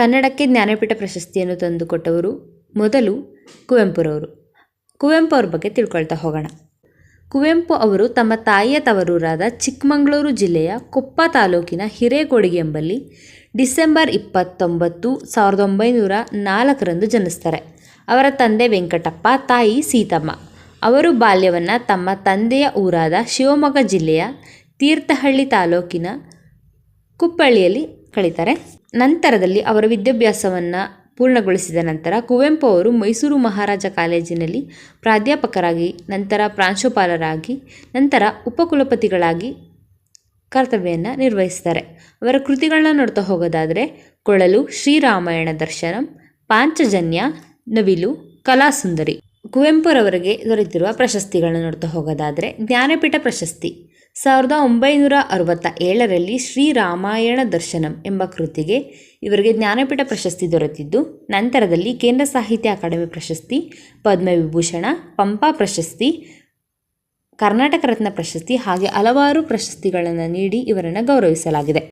ಕನ್ನಡಕ್ಕೆ ಜ್ಞಾನಪೀಠ ಪ್ರಶಸ್ತಿಯನ್ನು ತಂದುಕೊಟ್ಟವರು ಮೊದಲು ಕುವೆಂಪುರವರು. ಕುವೆಂಪು ಅವ್ರ ಬಗ್ಗೆ ತಿಳ್ಕೊಳ್ತಾ ಹೋಗೋಣ. ಕುವೆಂಪು ಅವರು ತಮ್ಮ ತಾಯಿಯ ತವರೂರಾದ ಚಿಕ್ಕಮಗಳೂರು ಜಿಲ್ಲೆಯ ಕೊಪ್ಪ ತಾಲೂಕಿನ ಹಿರೇಕೊಡಿಗೆ ಎಂಬಲ್ಲಿ ಡಿಸೆಂಬರ್ ಇಪ್ಪತ್ತೊಂಬತ್ತು ಸಾವಿರದ ಒಂಬೈನೂರ ನಾಲ್ಕರಂದು ಜನಿಸ್ತಾರೆ. ಅವರ ತಂದೆ ವೆಂಕಟಪ್ಪ, ತಾಯಿ ಸೀತಮ್ಮ. ಅವರು ಬಾಲ್ಯವನ್ನು ತಮ್ಮ ತಂದೆಯ ಊರಾದ ಶಿವಮೊಗ್ಗ ಜಿಲ್ಲೆಯ ತೀರ್ಥಹಳ್ಳಿ ತಾಲೂಕಿನ ಕುಪ್ಪಳ್ಳಿಯಲ್ಲಿ ಕಳೀತಾರೆ. ನಂತರದಲ್ಲಿ ಅವರ ವಿದ್ಯಾಭ್ಯಾಸವನ್ನು ಪೂರ್ಣಗೊಳಿಸಿದ ನಂತರ ಕುವೆಂಪು ಅವರು ಮೈಸೂರು ಮಹಾರಾಜ ಕಾಲೇಜಿನಲ್ಲಿ ಪ್ರಾಧ್ಯಾಪಕರಾಗಿ, ನಂತರ ಪ್ರಾಂಶುಪಾಲರಾಗಿ, ನಂತರ ಉಪಕುಲಪತಿಗಳಾಗಿ ಕರ್ತವ್ಯವನ್ನು ನಿರ್ವಹಿಸ್ತಾರೆ ಅವರ ಕೃತಿಗಳನ್ನ ನೋಡ್ತಾ ಹೋಗೋದಾದರೆ, ಕೊಳಲು, ಶ್ರೀರಾಮಾಯಣ ದರ್ಶನಂ, ಪಾಂಚಜನ್ಯ, ನವಿಲು, ಕಲಾಸುಂದರಿ. ಕುವೆಂಪುರವರಿಗೆ ದೊರೆತಿರುವ ಪ್ರಶಸ್ತಿಗಳನ್ನು ನೋಡ್ತಾ ಹೋಗೋದಾದರೆ, ಜ್ಞಾನಪೀಠ ಪ್ರಶಸ್ತಿ. ಸಾವಿರದ ಒಂಬೈನೂರ ಅರವತ್ತ ಏಳರಲ್ಲಿ ಶ್ರೀರಾಮಾಯಣ ದರ್ಶನಂ ಎಂಬ ಕೃತಿಗೆ ಇವರಿಗೆ ಜ್ಞಾನಪೀಠ ಪ್ರಶಸ್ತಿ ದೊರೆತಿದ್ದು, ನಂತರದಲ್ಲಿ ಕೇಂದ್ರ ಸಾಹಿತ್ಯ ಅಕಾಡೆಮಿ ಪ್ರಶಸ್ತಿ, ಪದ್ಮವಿಭೂಷಣ, ಪಂಪ ಪ್ರಶಸ್ತಿ, ಕರ್ನಾಟಕ ರತ್ನ ಪ್ರಶಸ್ತಿ ಹಾಗೆ ಹಲವಾರು ಪ್ರಶಸ್ತಿಗಳನ್ನು ನೀಡಿ ಇವರನ್ನು ಗೌರವಿಸಲಾಗಿದೆ.